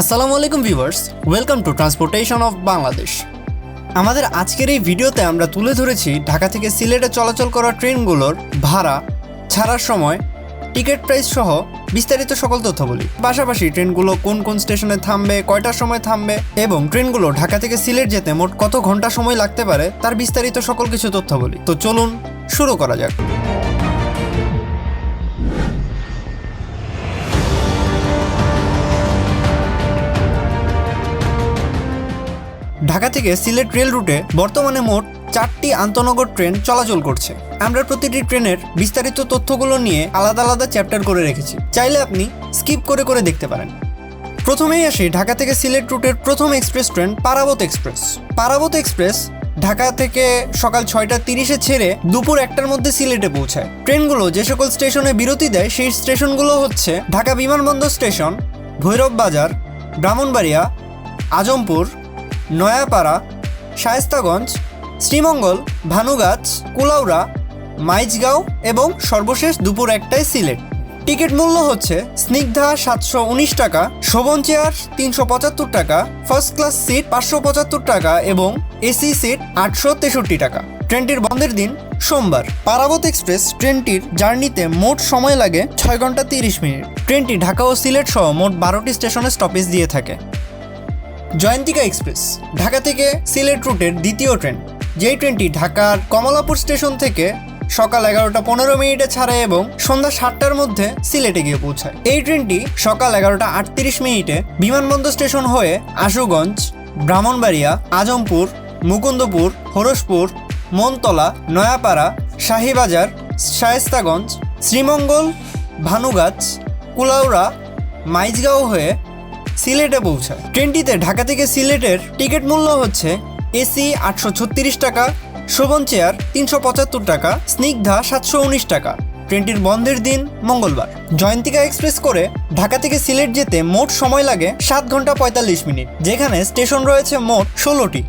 আসসালামু আলাইকুম viewers, welcome to transportation of Bangladesh. আমাদের আজকের এই ভিডিওতে আমরা তুলে ধরেছি ঢাকা থেকে সিলেটে চলাচল করা ট্রেনগুলোর ভাড়া, ছাড়ার সময়, টিকিট প্রাইস সহ বিস্তারিত সকল তথ্যাবলী পাশাপাশি ট্রেনগুলো কোন কোন স্টেশনে থামবে, কয়টার সময় থামবে এবং ট্রেনগুলো ঢাকা থেকে সিলেট যেতে মোট কত ঘণ্টা সময় লাগতে পারে, তার বিস্তারিত সকল কিছু তথ্যাবলী তো চলুন শুরু করা যাক। ঢাকা থেকে সিলেট রেল রুটে বর্তমানে মোট চারটি আন্তনগর ট্রেন চলাচল করছে। আমরা প্রতিটি ট্রেনের বিস্তারিত তথ্যগুলো নিয়ে আলাদা আলাদা চ্যাপ্টার করে রেখেছি। চাইলে আপনি স্কিপ করে করে দেখতে পারেন। প্রথমেই আসি ঢাকা থেকে সিলেট রুটের প্রথম express train, Parabat express. Parabat express Dhaka থেকে সকাল ছয়টা তিরিশে ছেড়ে দুপুর একটার মধ্যে সিলেটে পৌঁছায়। ট্রেনগুলো যে সকল স্টেশনে বিরতি দেয়, সেই স্টেশনগুলো হচ্ছে ঢাকা বিমানবন্দর স্টেশন, ভৈরব বাজার, ব্রাহ্মণবাড়িয়া, আজমপুর নয়াপাড়া, শায়েস্তাগঞ্জ, শ্রীমঙ্গল, ভানুগাছ, কুলাউড়া, মাইজগাঁও এবং সর্বশেষ দুপুর একটায় সিলেট। টিকিট মূল্য হচ্ছে স্নিগ্ধা সাতশো উনিশ টাকা, শোভন চেয়ার তিনশো পঁচাত্তর টাকা, ফার্স্ট ক্লাস সিট পাঁচশো পঁচাত্তর টাকা এবং এসি সিট আটশো তেষট্টি টাকা। ট্রেনটির বন্ধের দিন সোমবার। পারাবত এক্সপ্রেস ট্রেনটির জার্নিতে মোট সময় লাগে ছয় ঘণ্টা তিরিশ মিনিট। ট্রেনটি ঢাকা ও সিলেট সহ মোট বারোটি স্টেশনে স্টপেজ দিয়ে থাকে। জয়ন্তিকা এক্সপ্রেস, ঢাকা থেকে সিলেট রুটের দ্বিতীয় ট্রেন। যেই ট্রেনটি ঢাকার কমলাপুর স্টেশন থেকে সকাল এগারোটা পনেরো মিনিটে ছাড়ে এবং সন্ধ্যা সাতটার মধ্যে সিলেটে গিয়ে পৌঁছায়। এই ট্রেনটি সকাল এগারোটা আটত্রিশ মিনিটে বিমানবন্দর স্টেশন হয়ে আশুগঞ্জ, ব্রাহ্মণবাড়িয়া, আজমপুর, মুকুন্দপুর হরসপুর মনতলা, নয়াপাড়া, শাহীবাজার, শায়েস্তাগঞ্জ, শ্রীমঙ্গল, ভানুগাছ, কুলাউড়া, মাইজগাঁও হয়ে সিলেটে পৌঁছায়। ট্রেনটিতে ঢাকা থেকে সিলেটের টিকিট মূল্য হচ্ছে এসি আটশো ছত্রিশ টাকা, শোভন চেয়ার তিনশো পঁচাত্তর টাকা, স্নিগ্ধা সাতশো উনিশ টাকা। ট্রেনটির বন্ধের দিন মঙ্গলবার। জয়ন্তিকা এক্সপ্রেস করে ঢাকা থেকে সিলেট যেতে মোট সময় লাগে সাত ঘণ্টা পঁয়তাল্লিশ মিনিট। যেখানে স্টেশন রয়েছে মোট ষোলোটি।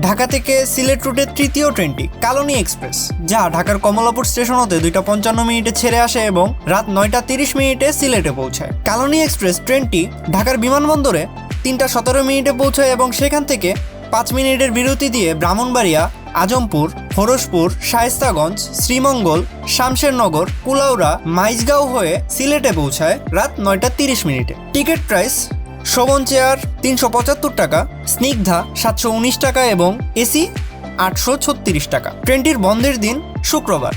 ঢাকা থেকে সিলেট রুটের তৃতীয় ট্রেনটি কালনী এক্সপ্রেস, যা ঢাকার কমলাপুর স্টেশন হতে দুইটা পঞ্চান্ন মিনিটে ছেড়ে আসে এবং রাত নয়টা তিরিশ মিনিটে সিলেটে পৌঁছায়। কালনী এক্সপ্রেস ট্রেনটি ঢাকার বিমানবন্দরে তিনটা সতেরো মিনিটে পৌঁছায় এবং সেখান থেকে পাঁচ মিনিটের বিরতি দিয়ে ব্রাহ্মণবাড়িয়া, আজমপুর হরসপুর শায়েস্তাগঞ্জ, শ্রীমঙ্গল, শামশেরনগর, কুলাউড়া, মাইজগাঁও হয়ে সিলেটে পৌঁছায় রাত নয়টা তিরিশ মিনিটে। টিকিট প্রাইস শোভন চেয়ার তিনশো পঁচাত্তর টাকা, স্নিগ্ধা সাতশো উনিশ টাকা এবং এসি আটশো ছত্রিশ টাকা। ট্রেনটির বন্ধের দিন শুক্রবার।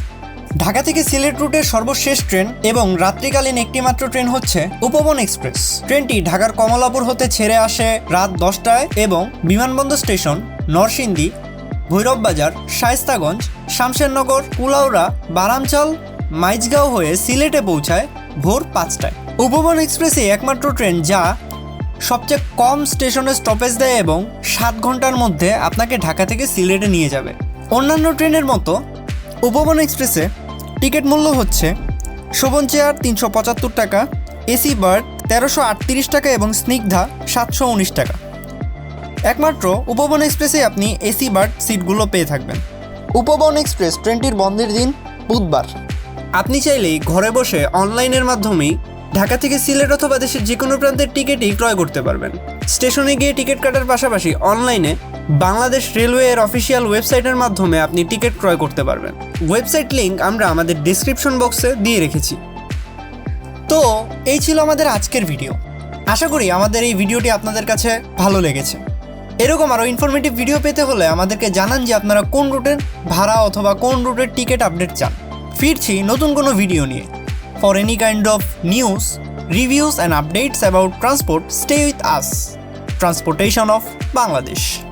ঢাকা থেকে সিলেট রুটের সর্বশেষ ট্রেন এবং রাত্রিকালীন একটি মাত্র ট্রেন হচ্ছে উপবন এক্সপ্রেস। ট্রেনটি ঢাকার কমলাপুর হতে ছেড়ে আসে রাত দশটায় এবং বিমানবন্দর স্টেশন নরসিংদী ভৈরব বাজার শায়েস্তাগঞ্জ, শামশেরনগর, কুলাউড়া, বারামচাল, মাইজগাঁও হয়ে সিলেটে পৌঁছায় ভোর পাঁচটায়। উপবন এক্সপ্রেসে একমাত্র ট্রেন যা সবচেয়ে কম স্টেশনে স্টপেজ দেয় এবং সাত ঘণ্টার মধ্যে আপনাকে ঢাকা থেকে সিলেটে নিয়ে যাবে। অন্যান্য ট্রেনের মতো উপবন এক্সপ্রেসে টিকিট মূল্য হচ্ছে শোভন চেয়ার তিনশো পঁচাত্তর টাকা এসি বার্ড তেরোশো আটত্রিশ টাকা এবং স্নিগ্ধা সাতশো উনিশ টাকা। একমাত্র উপবন এক্সপ্রেসে আপনি এসি বার্ড সিটগুলো পেয়ে থাকবেন। উপবন এক্সপ্রেস, ট্রেনটির বন্ধের দিন বুধবার। আপনি চাইলেই ঘরে বসে অনলাইনের মাধ্যমেই ঢাকা থেকে সিলেট অথবা দেশের যে কোনো প্রান্তের টিকিটই ক্রয় করতে পারবেন। স্টেশনে গিয়ে টিকিট কাটার পাশাপাশি অনলাইনে বাংলাদেশ রেলওয়ের অফিসিয়াল ওয়েবসাইটের মাধ্যমে আপনি টিকিট ক্রয় করতে পারবেন। ওয়েবসাইট লিংক আমরা আমাদের ডিসক্রিপশন বক্সে দিয়ে রেখেছি। তো, এই ছিল আমাদের আজকের ভিডিও আশা করি আমাদের এই ভিডিওটি আপনাদের কাছে ভালো লেগেছে। এরকম আরও ইনফরমেটিভ ভিডিও পেতে হলে আমাদেরকে জানান যে আপনারা কোন রুটের ভাড়া অথবা কোন রুটের টিকিট আপডেট চান। ফিরছি নতুন কোনো ভিডিও নিয়ে। For any kind of news, reviews and updates about transport, stay with us. Transportation of Bangladesh.